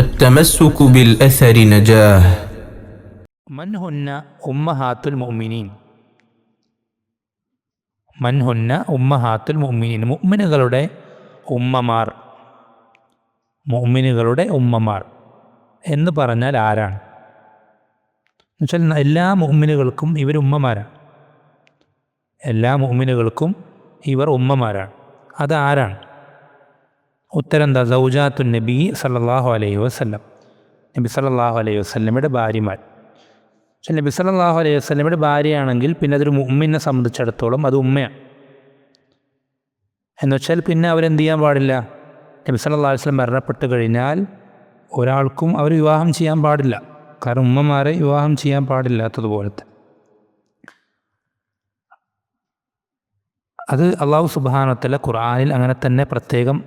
التمسك بالأثر نجاه മൻ ഹുന്ന ഉമ്മഹാത്തുൽ മുഅ്മിനീൻ മൻ ഹുന്ന ഉമ്മഹാത്തുൽ മുഅ്മിനീൻ മുഅ്മിനുകളുടെ ഉമ്മമാർ മുഅ്മിനുകളുടെ ഉമ്മമാർ എന്ന് പറഞ്ഞാൽ ആരാണ് എന്നുവെച്ചാൽ എല്ലാ മുഅ്മിനുകൾക്കും ഇവർ ഉമ്മമാരാണ് എല്ലാ മുഅ്മിനുകൾക്കും ഇവർ ഉമ്മമാരാണ് അത് ആരാണ് ഉത്തരം എന്താ? സൗജാത്തു നബി സല്ലല്ലാഹു അലൈഹി വസ്ലം നബി സല്ലല്ലാഹു അലൈഹി വസല്ലമയുടെ ഭാര്യമാർ. പക്ഷെ നബി സല്ലല്ലാഹു അലൈഹി വസല്ലമയുടെ ഭാര്യയാണെങ്കിൽ പിന്നെ അതൊരു ഉമ്മിനെ സംബന്ധിച്ചിടത്തോളം അത് ഉമ്മയാണ്. എന്നുവെച്ചാൽ പിന്നെ അവരെന്ത് ചെയ്യാൻ പാടില്ല? നബി സല്ലല്ലാഹു വസ്ലം മരണപ്പെട്ട് കഴിഞ്ഞാൽ ഒരാൾക്കും അവർ വിവാഹം ചെയ്യാൻ പാടില്ല. കാരണം ഉമ്മമാരെ വിവാഹം ചെയ്യാൻ പാടില്ലാത്തതുപോലത്തെ അത് അള്ളാഹു സുബാനത്തിലെ ഖുർആാനിൽ അങ്ങനെ തന്നെ പ്രത്യേകം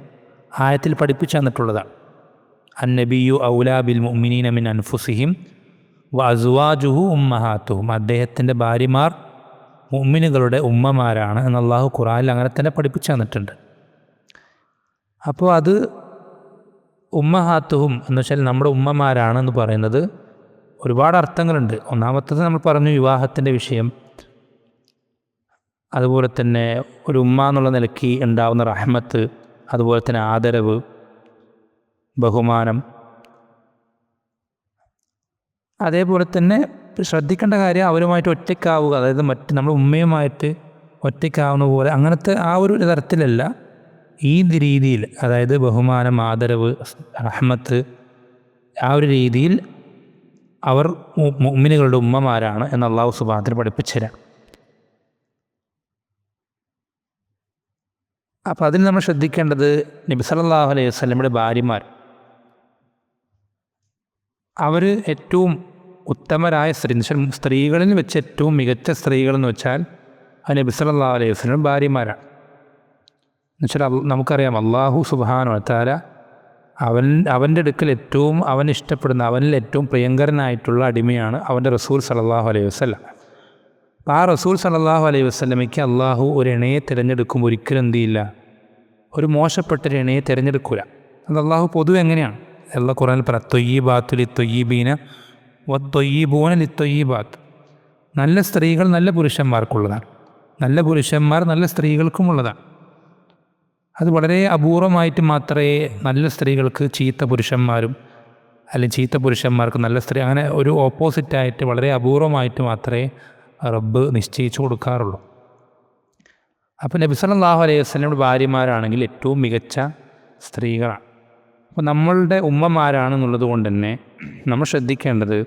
ആയത്തിൽ പഠിപ്പിച്ചു തന്നിട്ടുള്ളതാണ്. അന്നബിയു ഔലാ ബിൽ മുഅ്മിനീന മിൻ അൻഫുസിഹിം വ അസുവാജുഹു ഉമ്മഹാത്തുഹും. അദ്ദേഹത്തിന്റെ ഭാര്യമാർ മുഅ്മിനുകളുടെ ഉമ്മമാരാണ് എന്ന് അള്ളാഹു ഖുർആനിൽ അങ്ങനെ തന്നെ പഠിപ്പിച്ചു തന്നിട്ടുണ്ട്. അപ്പോൾ അത് ഉമ്മഹാത്തുഹും എന്ന് വെച്ചാൽ നമ്മുടെ ഉമ്മമാരാണ് എന്ന് പറയുന്നത് ഒരുപാട് അർത്ഥങ്ങളുണ്ട്. ഒന്നാമത്തത് നമ്മൾ പറഞ്ഞു വിവാഹത്തിന്റെ വിഷയം. അതുപോലെ തന്നെ ഒരു ഉമ്മ എന്നുള്ള നിലയ്ക്ക് ഉണ്ടാവുന്ന റഹ്മത്ത് അതുപോലെ തന്നെ ആദരവ് ബഹുമാനം. അതേപോലെ തന്നെ ശ്രദ്ധിക്കേണ്ട കാര്യം അവരുമായിട്ട് ഒറ്റയ്ക്കാവുക. അതായത് മറ്റ് നമ്മൾ ഉമ്മയുമായിട്ട് ഒറ്റയ്ക്കാവുന്ന പോലെ അങ്ങനത്തെ ആ ഒരു തരത്തിലല്ല. ഈ രീതിയിൽ അതായത് ബഹുമാനം ആദരവ് അഹമ്മത്ത് ആ ഒരു രീതിയിൽ അവർ മുഅ്മിനുകളുടെ ഉമ്മമാരാണ് എന്ന് അള്ളാഹു പഠിപ്പിച്ചു പഠിപ്പിച്ചുതരാം അപ്പോൾ അതിന് നമ്മൾ ശ്രദ്ധിക്കേണ്ടത് നബി സല്ലല്ലാഹു അലൈഹി വസ്ലമിയുടെ ഭാര്യമാർ. അവർ ഏറ്റവും ഉത്തമരായ സ്ത്രീ സ്ത്രീകളിൽ വെച്ച് ഏറ്റവും മികച്ച സ്ത്രീകളെന്ന് വെച്ചാൽ അത് നബി സല്ലല്ലാഹു അലൈഹി വസ്ലം ഭാര്യമാരാണ്. എന്നുവെച്ചാൽ നമുക്കറിയാം അള്ളാഹു സുബാനു താര അവൻ അവന്റെ അടുക്കൽ ഏറ്റവും അവൻ ഇഷ്ടപ്പെടുന്ന അവനിൽ ഏറ്റവും പ്രിയങ്കരനായിട്ടുള്ള അടിമയാണ് അവന്റെ റസൂൽ സല്ലല്ലാഹു അലൈഹി വസല്ലം. അപ്പോൾ ആ റസൂൽ സല്ലല്ലാഹു അലൈഹി വസ്ലമയ്ക്ക് അള്ളാഹു ഒരു ഇണയെ തിരഞ്ഞെടുക്കുമ്പോൾ ഒരിക്കലും എന്ത് ചെയ്യില്ല. ഒരു മോശപ്പെട്ട ഒരു ഇണയെ തിരഞ്ഞെടുക്കില്ല അത് അള്ളാഹു പൊതുവെ എങ്ങനെയാണ്? എല്ലാ ഖുറാനിൽ പറ തൊയ്യീബാത്തു ലി തൊയ്യീബീന വ തൊയ്യീബൂന ലി തൊയ്യീബാത്ത്. നല്ല സ്ത്രീകൾ നല്ല പുരുഷന്മാർക്കുള്ളതാണ്. നല്ല പുരുഷന്മാർ നല്ല സ്ത്രീകൾക്കുമുള്ളതാണ്. അത് വളരെ അപൂർവമായിട്ട് മാത്രമേ നല്ല സ്ത്രീകൾക്ക് ചീത്ത പുരുഷന്മാരും അല്ലെങ്കിൽ ചീത്ത പുരുഷന്മാർക്ക് നല്ല സ്ത്രീ അങ്ങനെ ഒരു ഓപ്പോസിറ്റായിട്ട് വളരെ അപൂർവമായിട്ട് മാത്രമേ റബ്ബ് നിശ്ചയിച്ചു കൊടുക്കാറുള്ളൂ. അപ്പോൾ നബി സല്ലല്ലാഹു അലൈഹി വസല്ലമയുടെ ഭാര്യമാരാണെങ്കിൽ ഏറ്റവും മികച്ച സ്ത്രീകളാണ്. അപ്പോൾ നമ്മളുടെ ഉമ്മമാരാണെന്നുള്ളത് കൊണ്ട് തന്നെ നമ്മൾ ശ്രദ്ധിക്കേണ്ടത്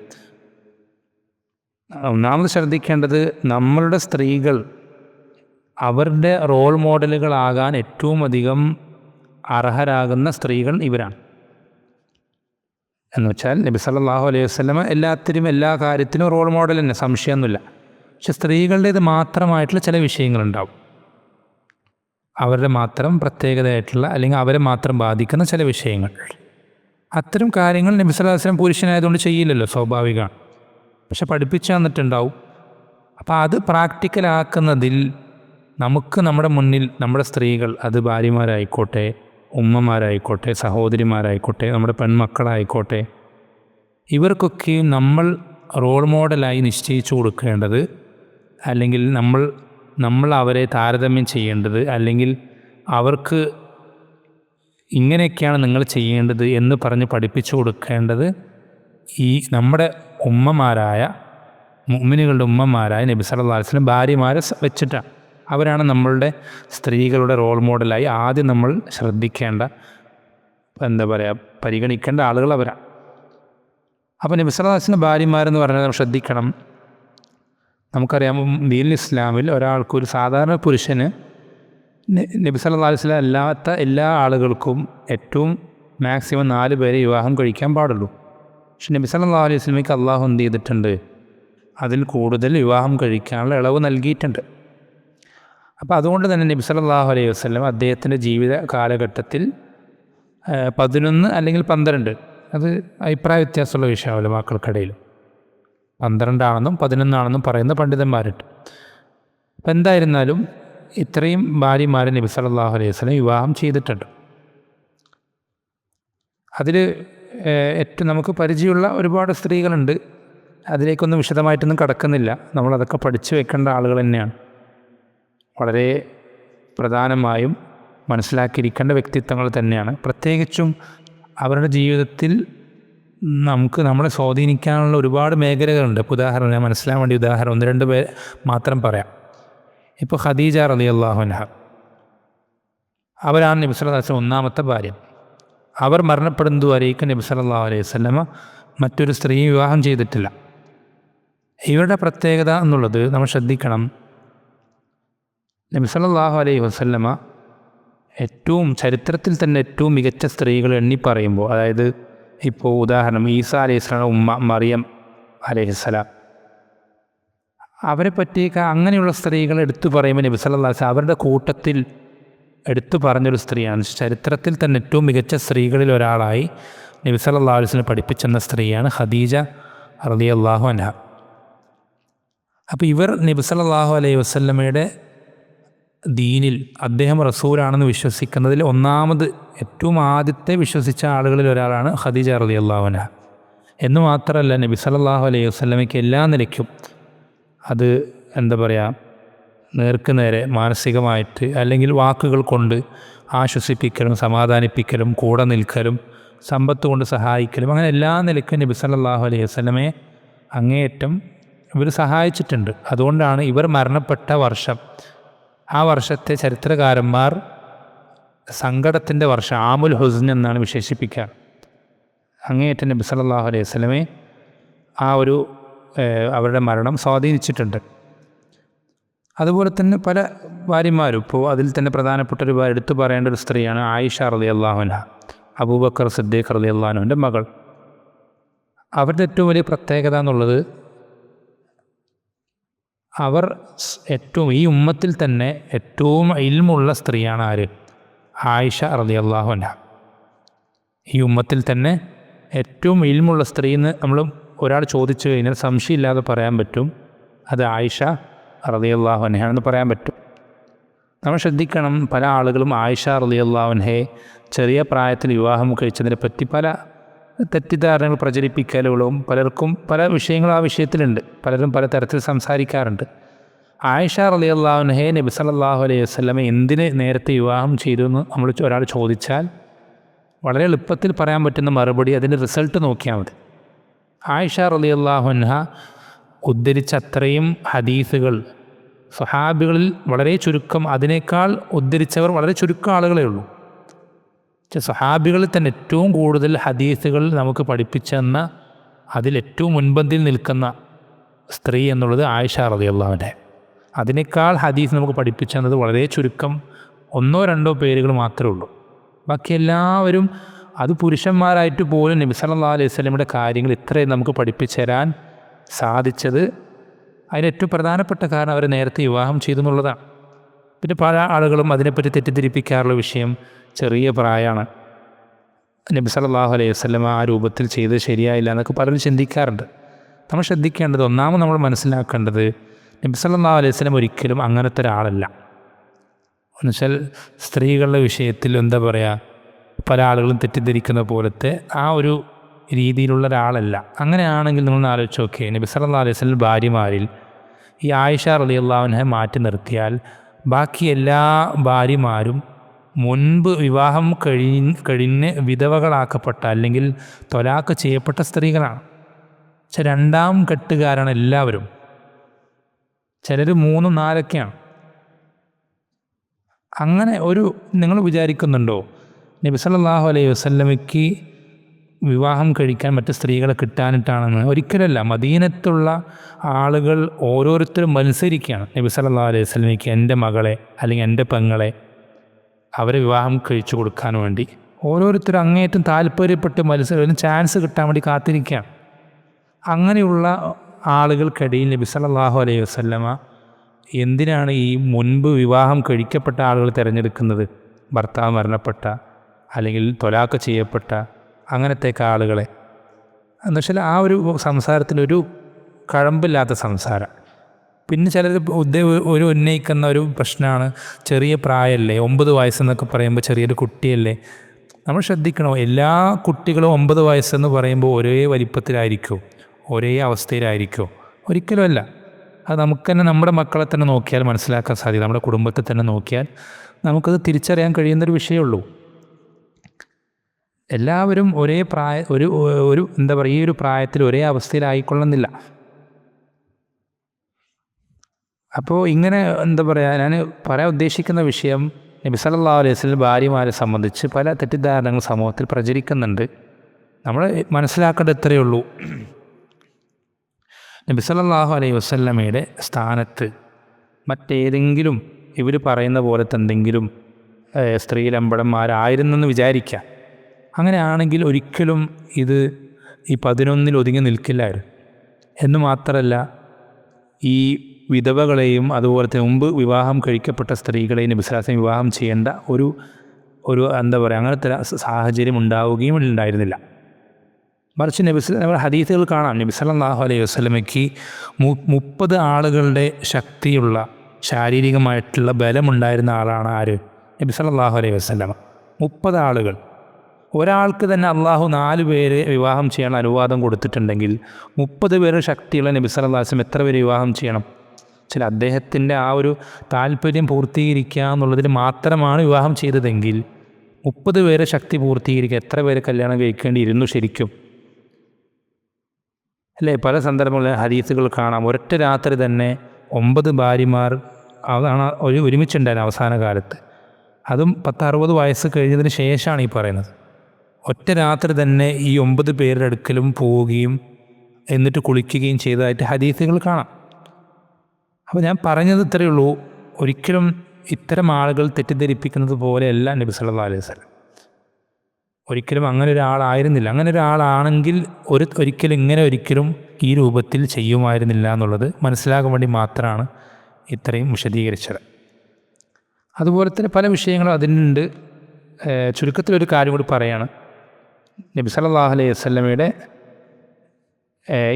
ഒന്നാമത് ശ്രദ്ധിക്കേണ്ടത് നമ്മളുടെ സ്ത്രീകൾ അവരുടെ റോൾ മോഡലുകളാകാൻ ഏറ്റവും അധികം അർഹരാകുന്ന സ്ത്രീകൾ ഇവരാണ്. എന്നുവെച്ചാൽ നബി സല്ലല്ലാഹു അലൈഹി വസ്ലമ എല്ലാത്തിനും എല്ലാ കാര്യത്തിനും റോൾ മോഡൽ തന്നെ സംശയമൊന്നുമില്ല. പക്ഷെ സ്ത്രീകളുടേത് മാത്രമായിട്ടുള്ള ചില വിഷയങ്ങളുണ്ടാവും. അവരുടെ മാത്രം പ്രത്യേകതയായിട്ടുള്ള അല്ലെങ്കിൽ അവരെ മാത്രം ബാധിക്കുന്ന ചില വിഷയങ്ങൾ. അത്തരം കാര്യങ്ങൾ നിമിസലാസനം പുരുഷനായതുകൊണ്ട് ചെയ്യില്ലല്ലോ സ്വാഭാവികമാണ്. പക്ഷെ പഠിപ്പിച്ചു തന്നിട്ടുണ്ടാവും. അപ്പോൾ അത് പ്രാക്ടിക്കലാക്കുന്നതിൽ നമുക്ക് നമ്മുടെ മുന്നിൽ നമ്മുടെ സ്ത്രീകൾ അത് ഭാര്യമാരായിക്കോട്ടെ ഉമ്മമാരായിക്കോട്ടെ സഹോദരിമാരായിക്കോട്ടെ നമ്മുടെ പെൺമക്കളായിക്കോട്ടെ ഇവർക്കൊക്കെയും നമ്മൾ റോൾ മോഡലായി നിശ്ചയിച്ചു കൊടുക്കേണ്ടത് അല്ലെങ്കിൽ നമ്മൾ നമ്മൾ അവരെ താരതമ്യം ചെയ്യേണ്ടത് അല്ലെങ്കിൽ അവർക്ക് ഇങ്ങനെയൊക്കെയാണ് നിങ്ങൾ ചെയ്യേണ്ടത് എന്ന് പറഞ്ഞ് പഠിപ്പിച്ചു കൊടുക്കേണ്ടത് ഈ നമ്മുടെ ഉമ്മമാരായ മുഅ്മിനുകളുടെ ഉമ്മമാരായ നബി സല്ലല്ലാഹു അലൈഹി വസല്ലം ഭാര്യമാരെ വെച്ചിട്ടാണ്. അവരാണ് നമ്മളുടെ സ്ത്രീകളുടെ റോൾ മോഡലായി ആദ്യം നമ്മൾ ശ്രദ്ധിക്കേണ്ട എന്താ പറയുക പരിഗണിക്കേണ്ട ആളുകൾ അവരാണ്. അപ്പോൾ നബി അലൈഹി വസല്ലം ഭാര്യമാരെന്ന് പറഞ്ഞാൽ നമ്മൾ ശ്രദ്ധിക്കണം. നമുക്കറിയാം ദീൻ ഇസ്ലാമിൽ ഒരാൾക്ക് ഒരു സാധാരണ പുരുഷന് നബി സല്ലല്ലാഹു അലൈഹി വസല്ലം അല്ലാത്ത എല്ലാ ആളുകൾക്കും ഏറ്റവും മാക്സിമം നാല് പേരെ വിവാഹം കഴിക്കാൻ പാടുള്ളൂ. പക്ഷെ നബി സല്ലല്ലാഹു അലൈഹി സ്വലമിക്ക് അള്ളാഹു എന്ത് ചെയ്തിട്ടുണ്ട്? അതിൽ കൂടുതൽ വിവാഹം കഴിക്കാനുള്ള ഇളവ് നൽകിയിട്ടുണ്ട്. അപ്പോൾ അതുകൊണ്ട് തന്നെ നബി സല്ലല്ലാഹു അലൈഹി വസ്ലം അദ്ദേഹത്തിന്റെ ജീവിത കാലഘട്ടത്തിൽ പതിനൊന്ന് അല്ലെങ്കിൽ പന്ത്രണ്ട് അത് അഭിപ്രായ വ്യത്യാസമുള്ള വിഷയമാവില്ല മക്കൾക്കിടയിൽ പന്ത്രണ്ടാണെന്നും പതിനൊന്നാണെന്നും പറയുന്ന പണ്ഡിതന്മാരുണ്ട്. അപ്പം എന്തായിരുന്നാലും ഇത്രയും ഭാര്യമാരെ നബി സല്ലല്ലാഹു അലൈഹി വസ്ലം വിവാഹം ചെയ്തിട്ടുണ്ട്. അതിൽ ഏറ്റവും നമുക്ക് പരിചയമുള്ള ഒരുപാട് സ്ത്രീകളുണ്ട്. അതിലേക്കൊന്നും വിശദമായിട്ടൊന്നും കടക്കുന്നില്ല. നമ്മളതൊക്കെ പഠിച്ചു വെക്കേണ്ട ആളുകൾ തന്നെയാണ്. വളരെ പ്രധാനമായും മനസ്സിലാക്കിയിരിക്കേണ്ട വ്യക്തിത്വങ്ങൾ തന്നെയാണ്. പ്രത്യേകിച്ചും അവരുടെ ജീവിതത്തിൽ നമുക്ക് നമ്മളെ സ്വാധീനിക്കാനുള്ള ഒരുപാട് മേഖലകളുണ്ട്. ഇപ്പോൾ ഉദാഹരണം ഞാൻ മനസ്സിലാൻ വേണ്ടി ഉദാഹരണം ഒന്ന് രണ്ട് പേര് മാത്രം പറയാം. ഇപ്പോൾ ഖദീജ റലി അള്ളാഹുനഹ അവരാണ് നബി സല്ലല്ലാഹു അലൈഹി വസല്ലം ഒന്നാമത്തെ ഭാര്യ. അവർ മരണപ്പെടുന്നതുവരേക്കും നബി സല്ലല്ലാഹു അലൈഹി സ്വലമ മറ്റൊരു സ്ത്രീ വിവാഹം ചെയ്തിട്ടില്ല. ഇവരുടെ പ്രത്യേകത എന്നുള്ളത് നമ്മൾ ശ്രദ്ധിക്കണം. നബി സല്ലല്ലാഹു അലൈഹി വസ്ലമ ഏറ്റവും ചരിത്രത്തിൽ തന്നെ ഏറ്റവും മികച്ച സ്ത്രീകൾ എണ്ണി പറയുമ്പോൾ അതായത് ഇപ്പോൾ ഉദാഹരണം ഈസ അലൈഹി സ്വലാം ഉമ്മ മറിയം അലൈഹിസ്സലാം അവരെ പറ്റിയൊക്കെ അങ്ങനെയുള്ള സ്ത്രീകൾ എടുത്തു പറയുമ്പോൾ നബി അലൈഹി വസല്ലം അവരുടെ കൂട്ടത്തിൽ എടുത്തു പറഞ്ഞൊരു സ്ത്രീയാണ്. ചരിത്രത്തിൽ തന്നെ ഏറ്റവും മികച്ച സ്ത്രീകളിൽ ഒരാളായി നബി അലൈഹി വസല്ലം പഠിപ്പിച്ചെന്ന സ്ത്രീയാണ് ഖദീജ അള്ളാഹു അൻഹ. അപ്പോൾ ഇവർ നബി സല്ലല്ലാഹു അലൈഹി വസല്ലമയുടെ ദീനിൽ അദ്ദേഹം റസൂലാണെന്ന് വിശ്വസിക്കുന്നതിൽ ഒന്നാമത് ഏറ്റവും ആദ്യത്തെ വിശ്വസിച്ച ആളുകളിൽ ഒരാളാണ് ഖദീജ റലി അള്ളാഹുന എന്ന് മാത്രമല്ല നബി സല്ലല്ലാഹു അലൈഹി വസ്ലമയ്ക്ക് എല്ലാ നിലയ്ക്കും അത് എന്താ പറയുക നേർക്ക് നേരെ മാനസികമായിട്ട് അല്ലെങ്കിൽ വാക്കുകൾ കൊണ്ട് ആശ്വസിപ്പിക്കലും സമാധാനിപ്പിക്കലും കൂടെ നിൽക്കലും സമ്പത്ത് കൊണ്ട് സഹായിക്കലും അങ്ങനെ എല്ലാ നിലയ്ക്കും നബി സല്ലല്ലാഹു അലൈഹി വസല്ലമയെ അങ്ങേയറ്റം ഇവർ സഹായിച്ചിട്ടുണ്ട്. അതുകൊണ്ടാണ് ഇവർ മരണപ്പെട്ട വർഷം ആ വർഷത്തെ ചരിത്രകാരന്മാർ സങ്കടത്തിന്റെ വർഷം ആമുൽ ഹുസ്ൻ എന്നാണ് വിശേഷിപ്പിക്കുക. അങ്ങേയറ്റം നബി സല്ലല്ലാഹു അലൈഹി വസല്ലമയെ ആ ഒരു അവരുടെ മരണം സ്വാധീനിച്ചിട്ടുണ്ട്. അതുപോലെ തന്നെ പല ഭാര്യമാരും ഇപ്പോൾ അതിൽ തന്നെ പ്രധാനപ്പെട്ട ഒരു എടുത്തു പറയേണ്ട ഒരു സ്ത്രീയാണ് ആയിഷ റലി അള്ളാഹുന അബൂബക്കർ സിദ്ദീഖ് റലി അള്ളാഹുവിന്റെ മകൾ. അവരുടെ ഏറ്റവും വലിയ പ്രത്യേകത എന്നുള്ളത് അവർ ഏറ്റവും ഈ ഉമ്മത്തിൽ തന്നെ ഏറ്റവും ഇൽമുള്ള സ്ത്രീയാണ് ആര്? ആയിഷ റലി അള്ളാഹുന ഈ ഉമ്മത്തിൽ തന്നെ ഏറ്റവും ഇൽമുള്ള സ്ത്രീ എന്ന് നമ്മൾ ഒരാൾ ചോദിച്ചു കഴിഞ്ഞാൽ സംശയമില്ലാതെ പറയാൻ പറ്റും. അത് ആയിഷ റളിയല്ലാഹു അൻഹയാണെന്ന് പറയാൻ പറ്റും. നമ്മൾ ശ്രദ്ധിക്കണം പല ആളുകളും ആയിഷ റളിയല്ലാഹു അൻഹയെ ചെറിയ പ്രായത്തിൽ വിവാഹം കഴിച്ചതിനെ പറ്റി പല തെറ്റിദ്ധാരണകൾ പ്രചരിപ്പിക്കലുകളും പലർക്കും പല വിഷയങ്ങളും ആ വിഷയത്തിലുണ്ട്. പലരും പല തരത്തിൽ സംസാരിക്കാറുണ്ട്. ആയിഷ അലി അള്ളാഹുനഹെ നബി സല്ലല്ലാഹു അലൈഹി വസ്ലമെ എന്തിന് നേരത്തെ വിവാഹം ചെയ്തു എന്ന് നമ്മൾ ഒരാൾ ചോദിച്ചാൽ വളരെ എളുപ്പത്തിൽ പറയാൻ പറ്റുന്ന മറുപടി അതിന്റെ റിസൾട്ട് നോക്കിയാൽ മതി. ആയിഷ അലി അൻഹ ഉദ്ധരിച്ച അത്രയും ഹദീസുകൾ സ്വഹാബികളിൽ വളരെ ചുരുക്കം അതിനേക്കാൾ ഉദ്ധരിച്ചവർ വളരെ ചുരുക്കം ആളുകളേ ഉള്ളൂ. സ്വഹാബികളിൽ തന്നെ ഏറ്റവും കൂടുതൽ ഹദീസുകൾ നമുക്ക് പഠിപ്പിച്ചെന്ന അതിലേറ്റവും മുൻപന്തിയിൽ നിൽക്കുന്ന സ്ത്രീ എന്നുള്ളത് ആയിഷ റതിയുള്ളവന്റെ അതിനേക്കാൾ ഹദീസ് നമുക്ക് പഠിപ്പിച്ചെന്നത് വളരെ ചുരുക്കം ഒന്നോ രണ്ടോ പേരുകൾ മാത്രമേ ഉള്ളൂ. ബാക്കി എല്ലാവരും അത് പുരുഷന്മാരായിട്ട് പോലും നബി സല്ലാ അലൈഹി സ്വലമിയുടെ കാര്യങ്ങൾ ഇത്രയും നമുക്ക് പഠിപ്പിച്ചു തരാൻ സാധിച്ചത് അതിന് ഏറ്റവും പ്രധാനപ്പെട്ട കാരണം അവർ നേരത്തെ വിവാഹം ചെയ്തു എന്നുള്ളതാണ്. പിന്നെ പല ആളുകളും അതിനെപ്പറ്റി തെറ്റിദ്ധരിപ്പിക്കാറുള്ള വിഷയം ചെറിയ പ്രായമാണ്. നബി സല്ലല്ലാഹു അലൈഹി വസ്ലം ആ രൂപത്തിൽ ചെയ്ത് ശരിയായില്ല എന്നൊക്കെ പലരും ചിന്തിക്കാറുണ്ട്. നമ്മൾ ശ്രദ്ധിക്കേണ്ടത് ഒന്നാമത് നമ്മൾ മനസ്സിലാക്കേണ്ടത് നബി സല്ലല്ലാഹു അലൈഹി വസ്ലം ഒരിക്കലും അങ്ങനത്തെ ഒരാളല്ല. എന്നുവെച്ചാൽ സ്ത്രീകളുടെ വിഷയത്തിൽ എന്താ പറയുക പല ആളുകളും തെറ്റിദ്ധരിക്കുന്ന പോലത്തെ ആ ഒരു രീതിയിലുള്ള ഒരാളല്ല. അങ്ങനെയാണെങ്കിൽ നിങ്ങൾ ആലോചിച്ച് നോക്കിയേ നബി സല്ലാ അലൈഹി വസ്ലം ഭാര്യമാരിൽ ഈ ആയിഷ അള്ളാഹുനെ മാറ്റി നിർത്തിയാൽ ബാക്കി എല്ലാ ഭാര്യമാരും മുൻപ് വിവാഹം കഴിഞ്ഞ് കഴിഞ്ഞ് വിധവകളാക്കപ്പെട്ട അല്ലെങ്കിൽ തൊലാക്ക് ചെയ്യപ്പെട്ട സ്ത്രീകളാണ്. പക്ഷെ രണ്ടാം കെട്ടുകാരാണ് എല്ലാവരും. ചിലർ മൂന്നും നാലൊക്കെയാണ്. അങ്ങനെ ഒരു നിങ്ങൾ വിചാരിക്കുന്നുണ്ടോ? നബി സല്ലല്ലാഹു അലൈഹി വസ്ല്ലമയ്ക്ക് വിവാഹം കഴിക്കാൻ മറ്റ് സ്ത്രീകളെ കിട്ടാനിട്ടാണെന്ന് ഒരിക്കലല്ല. മദീനത്തുള്ള ആളുകൾ ഓരോരുത്തരും മത്സരിക്കുകയാണ്. നബി അലൈഹി വസ്ലമിക്ക് എന്റെ മകളെ അല്ലെങ്കിൽ എന്റെ പെങ്ങളെ അവരെ വിവാഹം കഴിച്ചു കൊടുക്കാൻ വേണ്ടി. ഓരോരുത്തരും അങ്ങേയറ്റം താല്പര്യപ്പെട്ട് മത്സരം ചാൻസ് കിട്ടാൻ വേണ്ടി കാത്തിരിക്കുകയാണ്. അങ്ങനെയുള്ള ആളുകൾക്കിടയിൽ നബി സല്ലല്ലാഹു അലൈഹി വസല്ലമ എന്തിനാണ് ഈ മുൻപ് വിവാഹം കഴിക്കപ്പെട്ട ആളുകൾ തിരഞ്ഞെടുക്കുന്നത്? ഭർത്താവ് മരണപ്പെട്ട അല്ലെങ്കിൽ തൊലാക്ക് ചെയ്യപ്പെട്ട അങ്ങനത്തെയൊക്കെ ആളുകളെ. എന്നുവെച്ചാൽ ആ ഒരു സംസാരത്തിനൊരു കഴമ്പില്ലാത്ത സംസാരം. പിന്നെ ചിലർ ഒരു ഉന്നയിക്കുന്ന ഒരു പ്രശ്നമാണ് ചെറിയ പ്രായമല്ലേ ഒമ്പത് വയസ്സെന്നൊക്കെ പറയുമ്പോൾ ചെറിയൊരു കുട്ടിയല്ലേ. നമ്മൾ ശ്രദ്ധിക്കണം എല്ലാ കുട്ടികളും ഒമ്പത് വയസ്സെന്ന് പറയുമ്പോൾ ഒരേ വലിപ്പത്തിലായിരിക്കുമോ ഒരേ അവസ്ഥയിലായിരിക്കുമോ ഒരിക്കലുമല്ല അത് നമുക്ക് തന്നെ നമ്മുടെ മക്കളെ തന്നെ നോക്കിയാൽ മനസ്സിലാക്കാൻ സാധിക്കും നമ്മുടെ കുടുംബത്തെ തന്നെ നോക്കിയാൽ നമുക്കത് തിരിച്ചറിയാൻ കഴിയുന്നൊരു വിഷയമുള്ളൂ എല്ലാവരും ഒരേ പ്രായ ഒരു ഒരു എന്താ പറയുക ഈ ഒരു പ്രായത്തിൽ ഒരേ അവസ്ഥയിലായിക്കൊള്ളുന്നില്ല അപ്പോൾ ഇങ്ങനെ എന്താ പറയുക ഞാൻ പറയാൻ ഉദ്ദേശിക്കുന്ന വിഷയം നബി സല്ലാ അലൈഹി വസല്ലം ഭാര്യമാരെ സംബന്ധിച്ച് പല തെറ്റിദ്ധാരണകൾ സമൂഹത്തിൽ പ്രചരിക്കുന്നുണ്ട്. നമ്മൾ മനസ്സിലാക്കേണ്ടത് ഇത്രയേ ഉള്ളൂ. നബി സല്ലാഹു അലൈഹി വസല്ലമയുടെ സ്ഥാനത്ത് മറ്റേതെങ്കിലും ഇവർ പറയുന്ന പോലത്തെ എന്തെങ്കിലും സ്ത്രീലമ്പടന്മാരായിരുന്നെന്ന് വിചാരിക്കുക. അങ്ങനെയാണെങ്കിൽ ഒരിക്കലും ഇത് ഈ പതിനൊന്നിൽ ഒതുങ്ങി നിൽക്കില്ലായിരുന്നു. എന്ന് മാത്രമല്ല ഈ വിധവകളെയും അതുപോലെ തന്നെ മുമ്പ് വിവാഹം കഴിക്കപ്പെട്ട സ്ത്രീകളെയും നബിസ്ലാസം വിവാഹം ചെയ്യേണ്ട ഒരു ഒരു എന്താ പറയുക അങ്ങനത്തെ സാഹചര്യം ഉണ്ടാവുകയും ഉണ്ടായിരുന്നില്ല. മറിച്ച് നബിസ് നമ്മുടെ ഹദീസുകൾ കാണാം. നബി അലൈഹി വസ്ലമയ്ക്ക് മു മുപ്പത് ആളുകളുടെ ശക്തിയുള്ള ശാരീരികമായിട്ടുള്ള ബലമുണ്ടായിരുന്ന ആളാണ് ആര്? നബി അലൈഹി വസ്ലമ മുപ്പത് ആളുകൾ. ഒരാൾക്ക് തന്നെ അള്ളാഹു നാല് പേര് വിവാഹം ചെയ്യാൻ അനുവാദം കൊടുത്തിട്ടുണ്ടെങ്കിൽ മുപ്പത് പേര് ശക്തിയുള്ള നബി അലൈഹി എത്ര പേര് വിവാഹം ചെയ്യണം? ചില അദ്ദേഹത്തിന്റെ ആ ഒരു താല്പര്യം പൂർത്തീകരിക്കുക എന്നുള്ളതിൽ മാത്രമാണ് വിവാഹം ചെയ്തതെങ്കിൽ മുപ്പത് പേരെ ശക്തി പൂർത്തീകരിക്കുക എത്ര പേരെ കല്യാണം കഴിക്കേണ്ടിയിരുന്നു ശരിക്കും? അല്ലേ? പല സന്ദർഭങ്ങളിൽ ഹരീസുകൾ കാണാം. ഒരൊറ്റ രാത്രി തന്നെ ഒമ്പത് ഭാര്യമാർ അതാണ് ഒരു ഒരുമിച്ചുണ്ടായിരുന്നു അവസാന കാലത്ത്. അതും പത്തറുപത് വയസ്സ് കഴിഞ്ഞതിന് ശേഷമാണ് ഈ പറയുന്നത്. ഒറ്റ രാത്രി തന്നെ ഈ ഒമ്പത് പേരുടെ അടുക്കലും പോവുകയും എന്നിട്ട് കുളിക്കുകയും ചെയ്തതായിട്ട് ഹദീസുകൾ കാണാം. അപ്പോൾ ഞാൻ പറഞ്ഞത് ഇത്രയേ ഉള്ളൂ. ഒരിക്കലും ഇത്തരം ആളുകൾ തെറ്റിദ്ധരിപ്പിക്കുന്നത് പോലെയല്ല നബി സല്ലാ അലൈഹി സ്വലം ഒരിക്കലും അങ്ങനെ ഒരാളായിരുന്നില്ല അങ്ങനെ ഒരാളാണെങ്കിൽ ഒരു ഒരിക്കലും ഇങ്ങനെ ഒരിക്കലും ഈ രൂപത്തിൽ ചെയ്യുമായിരുന്നില്ല എന്നുള്ളത് മനസ്സിലാകാൻ വേണ്ടി മാത്രമാണ് ഇത്രയും വിശദീകരിച്ചത്. അതുപോലെ തന്നെ പല വിഷയങ്ങളും അതിനുണ്ട്. ചുരുക്കത്തിലൊരു കാര്യം കൂടി പറയാണ്. നബി സല്ലാ അലൈഹി വല്ലമയുടെ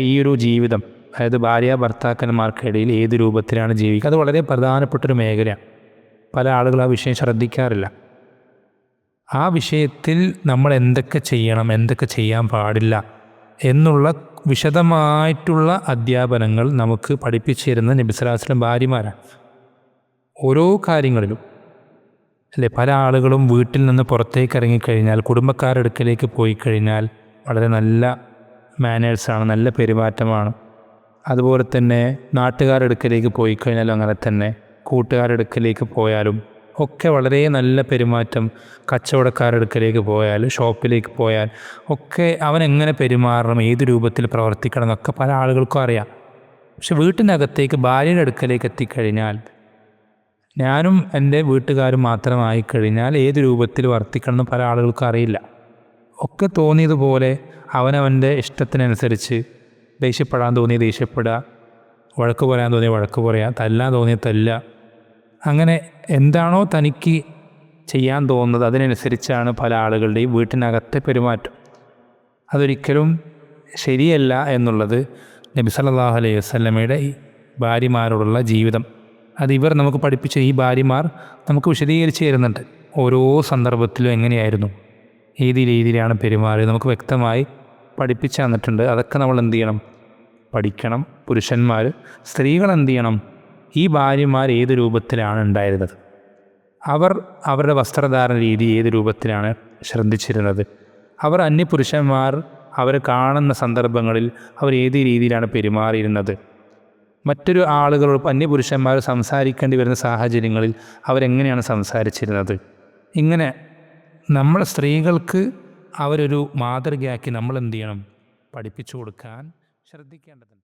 ഈ ഒരു ജീവിതം. അതായത് ഭാര്യ ഭർത്താക്കന്മാർക്കിടയിൽ ഏത് രൂപത്തിലാണ് ജീവിക്കുക? അത് വളരെ പ്രധാനപ്പെട്ടൊരു മേഖലയാണ്. പല ആളുകൾ ആ വിഷയം ശ്രദ്ധിക്കാറില്ല. ആ വിഷയത്തിൽ നമ്മൾ എന്തൊക്കെ ചെയ്യണം എന്തൊക്കെ ചെയ്യാൻ പാടില്ല എന്നുള്ള വിശദമായിട്ടുള്ള അധ്യാപനങ്ങൾ നമുക്ക് പഠിപ്പിച്ചു തരുന്ന നബിസ്ലാസ്ലം ഭാര്യമാരാണ്. ഓരോ കാര്യങ്ങളിലും അല്ലേ പല ആളുകളും വീട്ടിൽ നിന്ന് പുറത്തേക്ക് ഇറങ്ങിക്കഴിഞ്ഞാൽ കുടുംബക്കാരുടെ അടുക്കലേക്ക് പോയി കഴിഞ്ഞാൽ വളരെ നല്ല മാനേഴ്സാണ് നല്ല പെരുമാറ്റമാണ്. അതുപോലെ തന്നെ നാട്ടുകാരുടെ അടുക്കലേക്ക് പോയി കഴിഞ്ഞാലും അങ്ങനെ തന്നെ കൂട്ടുകാരുടെ അടുക്കലേക്ക് പോയാലും ഒക്കെ വളരെ നല്ല പെരുമാറ്റം കച്ചവടക്കാരുടെ അടുക്കലേക്ക് പോയാൽ ഷോപ്പിലേക്ക് പോയാൽ ഒക്കെ അവൻ എങ്ങനെ പെരുമാറണം ഏത് രൂപത്തിൽ പ്രവർത്തിക്കണം എന്നൊക്കെ പല ആളുകൾക്കും അറിയാം. പക്ഷെ വീട്ടിനകത്തേക്ക് ഭാര്യയുടെ അടുക്കലേക്ക് എത്തിക്കഴിഞ്ഞാൽ ഞാനും എന്റെ വീട്ടുകാരും മാത്രമായി കഴിഞ്ഞാൽ ഏത് രൂപത്തിൽ വർത്തിക്കണം എന്ന് പല ആളുകൾക്കും അറിയില്ല. ഒക്കെ തോന്നിയതുപോലെ അവനവന്റെ ഇഷ്ടത്തിനനുസരിച്ച് ദേഷ്യപ്പെടാൻ തോന്നിയ ദേഷ്യപ്പെടുക. വഴക്ക് പറയാൻ തോന്നിയ വഴക്ക് പറയുക തല്ലാൻ തോന്നിയ തല്ല. അങ്ങനെ എന്താണോ തനിക്ക് ചെയ്യാൻ തോന്നുന്നത് അതിനനുസരിച്ചാണ് പല ആളുകളുടെയും വീട്ടിനകത്തെ പെരുമാറ്റം. അതൊരിക്കലും ശരിയല്ല എന്നുള്ളത് നബി സല്ലല്ലാഹു അലൈഹി വസല്ലമയുടെ ഈ ഭാര്യമാരോടുള്ള ജീവിതം. അത് ഇവർ നമുക്ക് പഠിപ്പിച്ച ഈ ഭാര്യമാർ നമുക്ക് വിശദീകരിച്ച് തരുന്നുണ്ട്. ഓരോ സന്ദർഭത്തിലും എങ്ങനെയായിരുന്നു? ഏത് രീതിയിലാണ് പെരുമാറിയത്? നമുക്ക് വ്യക്തമായി പഠിപ്പിച്ചു തന്നിട്ടുണ്ട്. അതൊക്കെ നമ്മൾ എന്ത് ചെയ്യണം? പഠിക്കണം പുരുഷന്മാർ സ്ത്രീകൾ എന്ത് ചെയ്യണം? ഈ ഭാര്യമാർ ഏത് രൂപത്തിലാണ് ഉണ്ടായിരുന്നത്? അവർ അവരുടെ വസ്ത്രധാരണ രീതി ഏത് രൂപത്തിലാണ് ശ്രദ്ധിച്ചിരുന്നത്? അവർ അന്യപുരുഷന്മാർ അവർ കാണുന്ന സന്ദർഭങ്ങളിൽ അവർ ഏത് രീതിയിലാണ് പെരുമാറിയിരുന്നത്? മറ്റൊരു ആളുകളോട് അന്യപുരുഷന്മാർ സംസാരിക്കേണ്ടി വരുന്ന സാഹചര്യങ്ങളിൽ അവരെങ്ങനെയാണ് സംസാരിച്ചിരുന്നത്? ഇങ്ങനെ നമ്മൾ സ്ത്രീകൾക്ക് അവരൊരു മാതൃകയാക്കി നമ്മൾ എന്ത് ചെയ്യണം? പഠിപ്പിച്ചു കൊടുക്കാൻ ശ്രദ്ധിക്കേണ്ടതുണ്ട്.